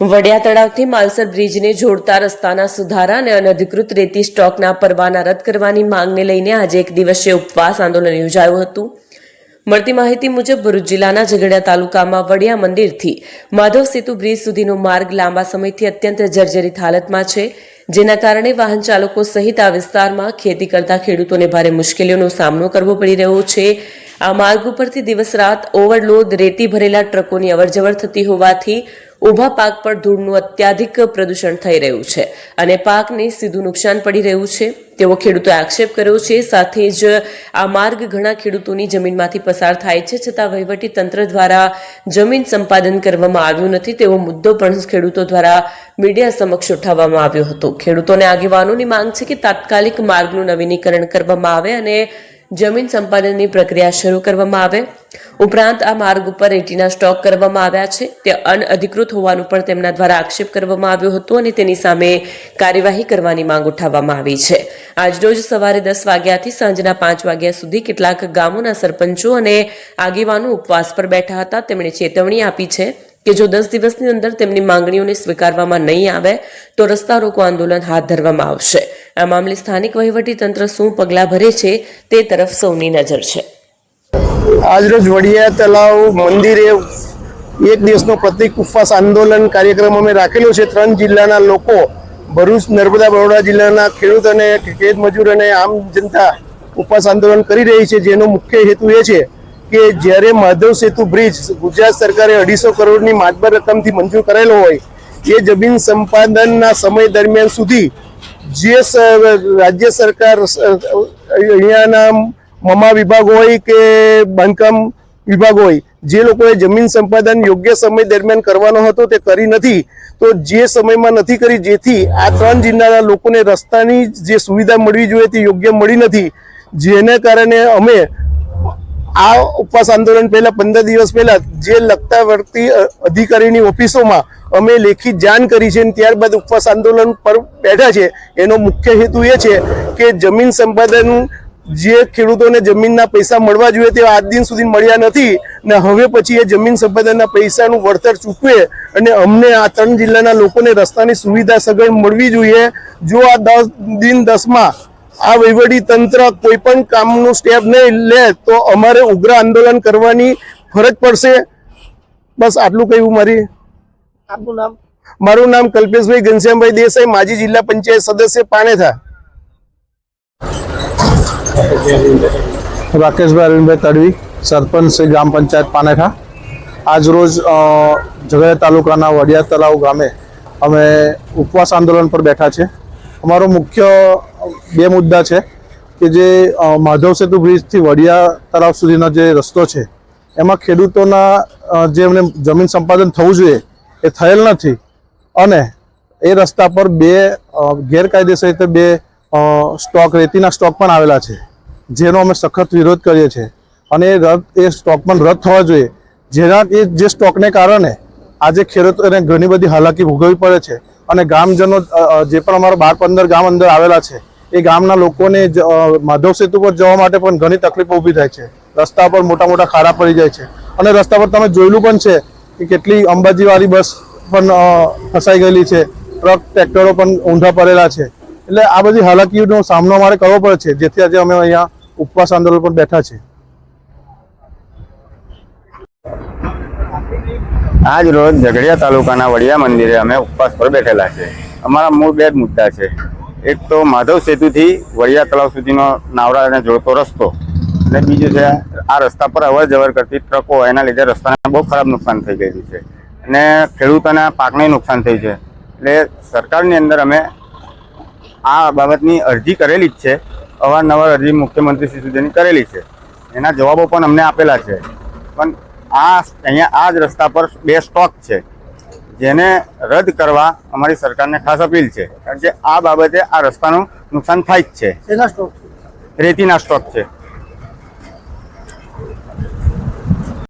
વડિયા તળાવથી માલસર બ્રિજને જોડતા રસ્તાના સુધારા અને અનધિકૃત રેતી સ્ટોકના પરવાના રદ કરવાની માંગને લઈને આજે એક દિવસીય ઉપવાસ આંદોલન યોજાયું હતું. મળતી માહિતી મુજબ ભરૂચ જિલ્લાના ઝઘડિયા તાલુકામાં વડિયા મંદિરથી માધવ સેતુ બ્રિજ સુધીનો માર્ગ લાંબા સમયથી અત્યંત જર્જરિત હાલતમાં છે, જેના કારણે વાહન ચાલકો સહિત આ વિસ્તારમાં ખેતી કરતા ખેડૂતોને ભારે મુશ્કેલીઓનો સામનો કરવો પડી રહ્યો છે. આ માર્ગ ઉપરથી દિવસ રાત ઓવરલોડ રેતી ભરેલા ટ્રકોની અવરજવર થતી હોવાથી ઊભા પાક પર ધૂળનું અત્યાધિક પ્રદૂષણ થઈ રહ્યું છે અને પાકને સીધું નુકસાન પડી રહ્યું છે. તેવો ખેડૂતોએ આક્ષેપ કર્યો છે. સાથે જ આ માર્ગ ઘણા ખેડૂતોની જમીનમાંથી પસાર થાય છે છતાં વહીવટી તંત્ર દ્વારા જમીન સંપાદન કરવામાં આવ્યું નથી. તેવો મુદ્દો પણ ખેડૂતો દ્વારા મીડિયા સમક્ષ ઉઠાવવામાં આવ્યો હતો. ખેડૂતોને આગેવાનોની માંગ છે કે તાત્કાલિક માર્ગનું નવીનીકરણ કરવામાં આવે અને જમીન સંપાદનની પ્રક્રિયા શરૂ કરવામાં આવે. ઉપરાંત આ માર્ગ ઉપર રેતીના સ્ટોક કરવામાં આવ્યા છે. તે અનઅધિકૃત હોવાનું પણ તેમના દ્વારા આક્ષેપ કરવામાં આવ્યો હતો અને તેની સામે કાર્યવાહી કરવાની માંગ ઉઠાવવામાં આવી છે. આજરોજ સવારે દસ વાગ્યાથી સાંજના પાંચ વાગ્યા સુધી કેટલાક ગામોના સરપંચો અને આગેવાનો ઉપવાસ પર બેઠા હતા. તેમણે ચેતવણી આપી છે કે જો દસ દિવસની અંદર તેમની માંગણીઓને સ્વીકારવામાં નહીં આવે, તો રસ્તા રોકો આંદોલન હાથ ધરવામાં આવશે. આ મામલે સ્થાનિક વહીવટી તંત્ર શું પગલાં ભરે છે તે તરફ સૌની નજર છે. આજરોજ વડિયા તલાવ મંદિરે એક દિવસનો પ્રતિક ઉપવાસ આંદોલન કાર્યક્રમ અમે રાખેલો છે. ત્રણ જિલ્લાના લોકો, ભરૂચ, નર્મદા, બરોડા જિલ્લાના ખેડૂત અને ખેત મજૂર અને આમ જનતા ઉપવાસ આંદોલન કરી રહી છે. જેનો મુખ્ય હેતુ એ છે કે જ્યારે માધવ સેતુ બ્રિજ ગુજરાત સરકારે અઢીસો કરોડની માતબર રકમથી મંજૂર કરેલો હોય, એ જમીન સંપાદનના સમય દરમિયાન સુધી જે રાજ્ય સરકાર અહીંયાના મમા વિભાગ હોય કે બાંધકામ વિભાગ હોય, જે લોકોએ જમીન સંપાદન યોગ્ય સમય દરમિયાન કરવાનો હતો તે કરી નથી, તો જે સમયમાં નથી કરી જેથી આ ત્રણ જિલ્લાના લોકોને રસ્તાની જે સુવિધા મળવી જોઈએ તે યોગ્ય મળી નથી, જેને કારણે અમે આ ઉપવાસ આંદોલન પહેલા પંદર દિવસ પહેલા જે લગતા વર્તી અધિકારીની ઓફિસોમાં અમે લેખિત જાણ કરી છે અને ત્યારબાદ ઉપવાસ આંદોલન પર બેઠા છે. એનો મુખ્ય હેતુ એ છે કે જમીન સંપાદન જે ખેડૂતોને જમીનના પૈસા મળવા જોઈએ તે આજ દિન સુધી મળ્યા નથી ને હવે પછી એ જમીન સંપાદનના પૈસાનું વળતર ચૂકવે અને અમને આ ત્રણ જિલ્લાના લોકોને રસ્તાની સુવિધા સગવડ મળવી જોઈએ. જો આ દસ દિન દસમાં આ વહીવટી તંત્ર કોઈ પણ કામનું સ્ટેપ નહીં લે તો અમારે ઉગ્ર આંદોલન કરવાની ફરજ પડશે. બસ આટલું કહેવું મારી આપનું નામ? મારું નામ કલ્પેશભાઈ ઘનશ્યામભાઈ દેસાઈ માજી જિલ્લા પંચાયત સદસ્ય પાણેથા રાકેશભાઈ અરવિંદભાઈ તડવી સરપંચ શ્રી ગ્રામ પંચાયત પાનેઠા આજ રોજ ઝઘડિયા તાલુકાના વડિયા તલાવ ગામે અમે ઉપવાસ આંદોલન પર બેઠા છે અમારો મુખ્ય બે મુદ્દા છે કે જે માધવ સેતુ બ્રિજથી વડિયા તળાવ સુધીનો જે રસ્તો છે એમાં ખેડૂતોના જે એમને જમીન સંપાદન થવું જોઈએ એ થયેલ નથી. અને એ રસ્તા પર બે ગેરકાયદેસર રીતે બે સ્ટોક, રેતીના સ્ટોક પણ આવેલા છે, જેનો અમે સખત વિરોધ કરીએ છીએ. અને એ રદ, એ સ્ટોક પણ રદ થવા જોઈએ. જેના, એ જે સ્ટોકને કારણે આજે ખેડૂતોને ઘણી બધી હાલાકી ભોગવવી પડે છે. અને ગામજનો જે પણ અમારા બાર પંદર ગામ અંદર આવેલા છે, એ ગામના લોકોને માધવ સેતુ પર જવા માટે પણ ઘણી તકલીફો ઊભી થાય છે. રસ્તા પર મોટા મોટા ખાડા પડી જાય છે. અને રસ્તા પર તમે જોયેલું પણ છે કે કેટલી અંબાજીવાળી બસ પણ ફસાઈ ગયેલી છે. ટ્રક, ટ્રેક્ટરો પણ ઊંધા પડેલા છે. એટલે આ બધી હાલાકીઓનો સામનો અમારે કરવો પડે છે. જેથી આજે અમે અહીંયા ઉપવાસ આંદોલન પર બેઠા છે આજ રોજ ઝઘડિયા તાલુકાના વડિયા મંદિરે અમે ઉપવાસ પર બેઠેલા છે. અમારા મૂળ બે જ મુદ્દા છે. એક તો માધવ સેતુથી વડિયા તળાવ સુધીનો નાવડા અને જોડતો રસ્તો. અને બીજું છે આ રસ્તા પર અવર જવર કરતી ટ્રકો એના લીધે રસ્તાને બહુ ખરાબ નુકસાન થઈ ગયેલું છે. અને ખેડૂતોના પાકને નુકસાન થયું છે. એટલે સરકારની અંદર અમે આ બાબતની અરજી કરેલી જ છે. અવારનવાર અરજી મુખ્યમંત્રી શ્રી સુધીની કરેલી છે. એના જવાબો પણ અમને આપેલા છે. પણ આ અહીંયા આ જ રસ્તા પર બે સ્ટોક છે. જેને રદ કરવા અમારી સરકારને ખાસ અપીલ છે. કારણ કે આ બાબતે આ રસ્તાનું નુકસાન થાય જ છે. રેતીના સ્ટોક છે.